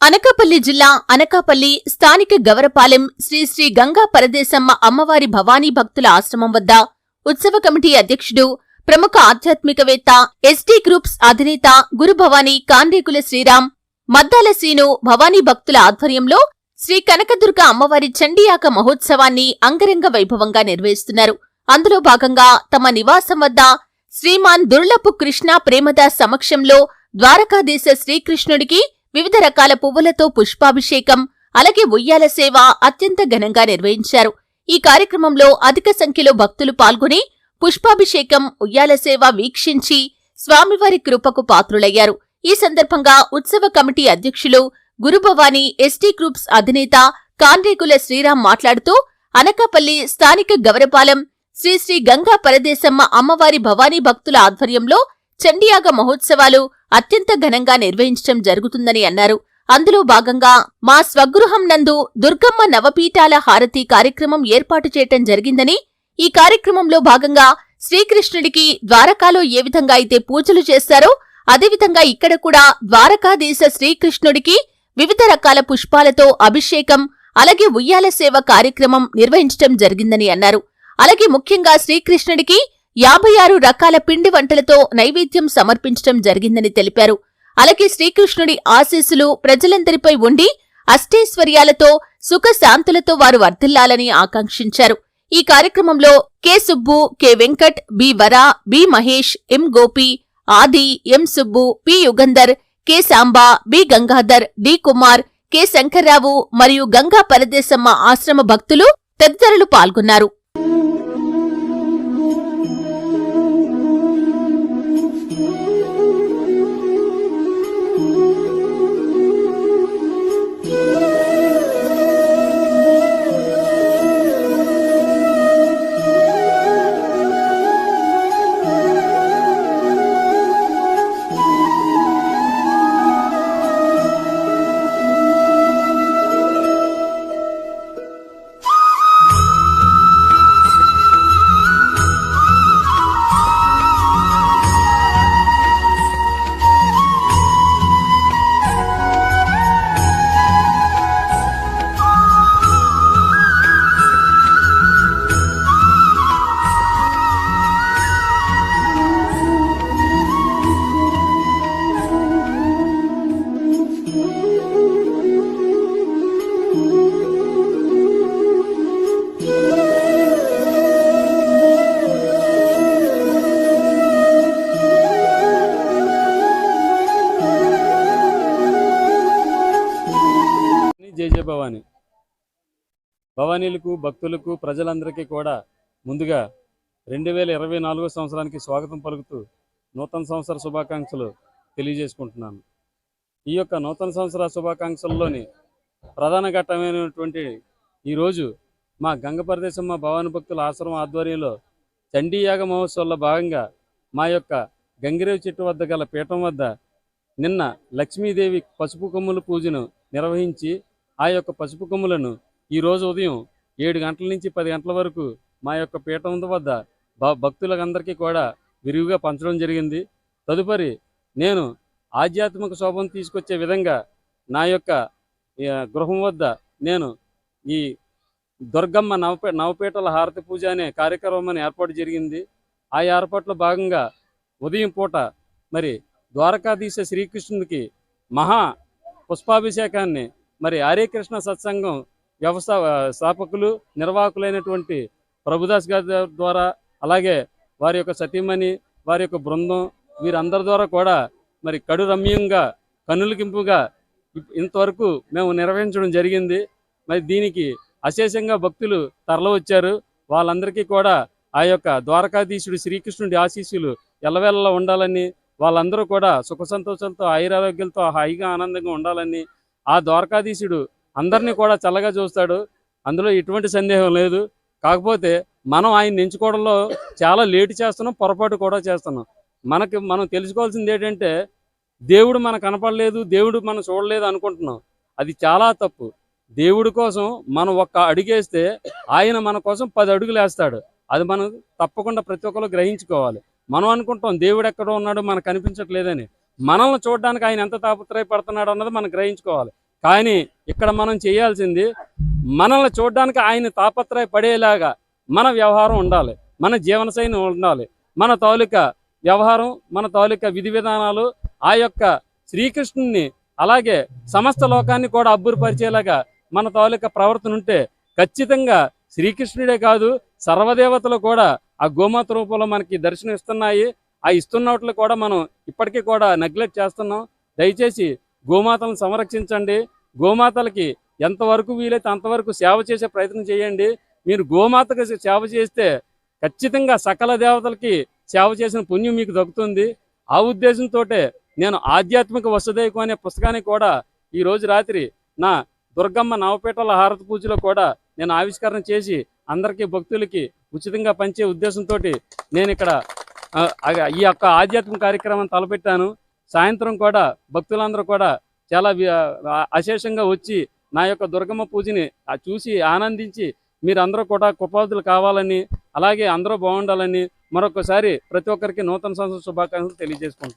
అనకాపల్లి జిల్లా అనకాపల్లి స్థానిక గవరపాలెం శ్రీ శ్రీ గంగా పరదేశమ్మ అమ్మవారి భవానీ భక్తుల ఆశ్రమం వద్ద ఉత్సవ కమిటీ అధ్యక్షుడు ప్రముఖ ఆధ్యాత్మికవేత్త ఎస్టీ గ్రూప్స్ అధినేత గురుభవానీ కాండేకుల శ్రీరామ్ మద్దాల శ్రీను భవానీ భక్తుల ఆధ్వర్యంలో శ్రీ కనకదుర్గ అమ్మవారి చండీయాక మహోత్సవాన్ని అంగరంగ వైభవంగా నిర్వహిస్తున్నారు. అందులో భాగంగా తమ నివాసం వద్ద శ్రీమాన్ దుర్లపు కృష్ణ ప్రేమదాస్ సమక్షంలో ద్వారకాదేశ శ్రీకృష్ణుడికి వివిధ రకాల పువ్వులతో పుష్పాభిషేకం అలాగే ఉయ్యాల సేవ అత్యంత ఘనంగా నిర్వహించారు. ఈ కార్యక్రమంలో అధిక సంఖ్యలో భక్తులు పాల్గొని పుష్పాభిషేకం ఉయ్యాల సేవ వీక్షించి స్వామివారి కృపకు పాత్రులయ్యారు. ఈ సందర్భంగా ఉత్సవ కమిటీ అధ్యక్షులు గురుభవాని ఎస్టీ గ్రూప్స్ అధినేత కాండ్రేకుల శ్రీరామ్ మాట్లాడుతూ అనకాపల్లి స్థానిక గవరపాలెం శ్రీ శ్రీ గంగా పరదేశమ్మ అమ్మవారి భవానీ భక్తుల ఆధ్వర్యంలో చండియాగ మహోత్సవాలు అత్యంత ఘనంగా నిర్వహించడం జరుగుతుందని అన్నారు. అందులో భాగంగా మా స్వగృహం నందు దుర్గమ్మ నవపీఠాల హారతి కార్యక్రమం ఏర్పాటు చేయటం జరిగిందని ఈ కార్యక్రమంలో భాగంగా శ్రీకృష్ణుడికి ద్వారకాలో ఏ విధంగా అయితే పూజలు చేస్తారో అదేవిధంగా ఇక్కడ కూడా ద్వారకాధీశ శ్రీకృష్ణుడికి వివిధ రకాల పుష్పాలతో అభిషేకం అలాగే ఉయ్యాల సేవ కార్యక్రమం నిర్వహించటం జరిగిందని అన్నారు. అలాగే ముఖ్యంగా శ్రీకృష్ణుడికి యాభై ఆరు రకాల పిండి వంటలతో నైవేద్యం సమర్పించటం జరిగిందని తెలిపారు. అలాగే శ్రీకృష్ణుడి ఆశీస్సులు ప్రజలందరిపై ఉండి అష్టైశ్వర్యాలతో సుఖశాంతులతో వారు వర్ధిల్లాలని ఆకాంక్షించారు. ఈ కార్యక్రమంలో K Subbu K Venkat B Vara B Mahesh M Gopi Aadi M Subbu P Yugandhar K Samba B Gangadhar D Kumar K Shankarrao మరియు గంగా పరదేశమ్మ ఆశ్రమ భక్తులు తదితరులు పాల్గొన్నారు. జయ జయ భవాని. భవానీలకు భక్తులకు ప్రజలందరికీ కూడా ముందుగా రెండు వేల ఇరవై నాలుగో సంవత్సరానికి స్వాగతం పలుకుతూ నూతన సంవత్సర శుభాకాంక్షలు తెలియజేసుకుంటున్నాను. ఈ యొక్క నూతన సంవత్సర శుభాకాంక్షల్లోని ప్రధాన ఘట్టమైనటువంటి ఈరోజు మా గంగపరదేశమ్మ భవాని భక్తుల ఆశ్రమం ఆధ్వర్యంలో చండీయాగ మహోత్సవంలో భాగంగా మా యొక్క గంగిరేవి చెట్టు వద్ద గల పీఠం వద్ద నిన్న లక్ష్మీదేవి పసుపు కొమ్ముల పూజను నిర్వహించి ఆ యొక్క పసుపు కొమ్ములను ఈరోజు ఉదయం ఏడు గంటల నుంచి పది గంటల వరకు మా యొక్క పీఠం వద్ద భ భక్తులందరికీ కూడా విరివిగా పంచడం జరిగింది. తదుపరి నేను ఆధ్యాత్మిక శోభను తీసుకొచ్చే విధంగా నా యొక్క గృహం వద్ద నేను ఈ దుర్గమ్మ నవపే నవపీఠల హారతి పూజ అనే కార్యక్రమం ఏర్పాటు జరిగింది. ఆ ఏర్పాట్లో భాగంగా ఉదయం పూట మరి ద్వారకాధీశ శ్రీకృష్ణుడికి మహా పుష్పాభిషేకాన్ని మరి హరేకృష్ణ సత్సంగం వ్యవస్థా స్థాపకులు నిర్వాహకులైనటువంటి ప్రభుదాస్ గారి ద్వారా అలాగే వారి యొక్క సతీమణి వారి యొక్క బృందం వీరందరి ద్వారా కూడా మరి కడు రమ్యంగా కనులకింపుగా ఇంతవరకు మేము నిర్వహించడం జరిగింది. మరి దీనికి అశేషంగా భక్తులు తరలివచ్చారు వాళ్ళందరికీ కూడా ఆ యొక్క ద్వారకాధీశుడు శ్రీకృష్ణుడి ఆశీస్సులు ఎల్లవేళలా ఉండాలని వాళ్ళందరూ కూడా సుఖ సంతోషాలతో ఆయురారోగ్యాలతో హాయిగా ఆనందంగా ఉండాలని ఆ ద్వారకాధీశుడు అందరినీ కూడా చల్లగా చూస్తాడు. అందులో ఎటువంటి సందేహం లేదు. కాకపోతే మనం ఆయన ఎంచుకోవడంలో చాలా లేటు చేస్తున్నాం పొరపాటు కూడా చేస్తున్నాం. మనకి మనం తెలుసుకోవాల్సింది ఏంటంటే దేవుడు మన కనపడలేదు దేవుడు మనం చూడలేదు అనుకుంటున్నాం. అది చాలా తప్పు. దేవుడి కోసం మనం ఒక్క అడుగేస్తే ఆయన మన కోసం పది అడుగులు వేస్తాడు. అది మనం తప్పకుండా ప్రతి ఒక్కరు గ్రహించుకోవాలి. మనం అనుకుంటాం దేవుడు ఎక్కడో ఉన్నాడు మనకు కనిపించట్లేదని. మనల్ని చూడడానికి ఆయన ఎంత తాపత్రయపడుతున్నాడు అన్నది మనం గ్రహించుకోవాలి. కానీ ఇక్కడ మనం చేయాల్సింది మనల్ని చూడడానికి ఆయన తాపత్రయ పడేలాగా మన వ్యవహారం ఉండాలి. మన జీవనశైలి ఉండాలి. మన తాలూకా వ్యవహారం మన తాలూకా విధి విధానాలు ఆ యొక్క శ్రీకృష్ణుని అలాగే సమస్త లోకాన్ని కూడా అబ్బురపరిచేలాగా మన తాలూకా ప్రవర్తన ఉంటే ఖచ్చితంగా శ్రీకృష్ణుడే కాదు సర్వదేవతలు కూడా ఆ గోమాత రూపంలో మనకి దర్శనం ఇస్తున్నాయి ఆ ఇస్తున్నట్లు కూడా మనం ఇప్పటికీ కూడా నెగ్లెక్ట్ చేస్తున్నాం. దయచేసి గోమాతలను సంరక్షించండి. గోమాతలకి ఎంతవరకు వీలైతే అంతవరకు సేవ చేసే ప్రయత్నం చేయండి. మీరు గోమాతకు సేవ చేస్తే ఖచ్చితంగా సకల దేవతలకి సేవ చేసిన పుణ్యం మీకు దక్కుతుంది. ఆ ఉద్దేశంతో నేను ఆధ్యాత్మిక వసుదైకం అనే పుస్తకాన్ని కూడా ఈ రోజు రాత్రి నా దుర్గమ్మ నవపేటల హారతి పూజలో కూడా నేను ఆవిష్కరణ చేసి అందరికీ భక్తులకి ఉచితంగా పంచే ఉద్దేశంతో నేను ఇక్కడ ఈ యొక్క ఆధ్యాత్మిక కార్యక్రమం తలపెట్టాను. సాయంత్రం కూడా భక్తులందరూ కూడా చాలా అశేషంగా వచ్చి నా యొక్క దుర్గమ్మ పూజని చూసి ఆనందించి మీరందరూ కూడా కుపాధులు కావాలని అలాగే అందరూ బాగుండాలని మరొకసారి ప్రతి ఒక్కరికి నూతన సంవత్సర శుభాకాంక్షలు తెలియజేసుకుంటున్నాను.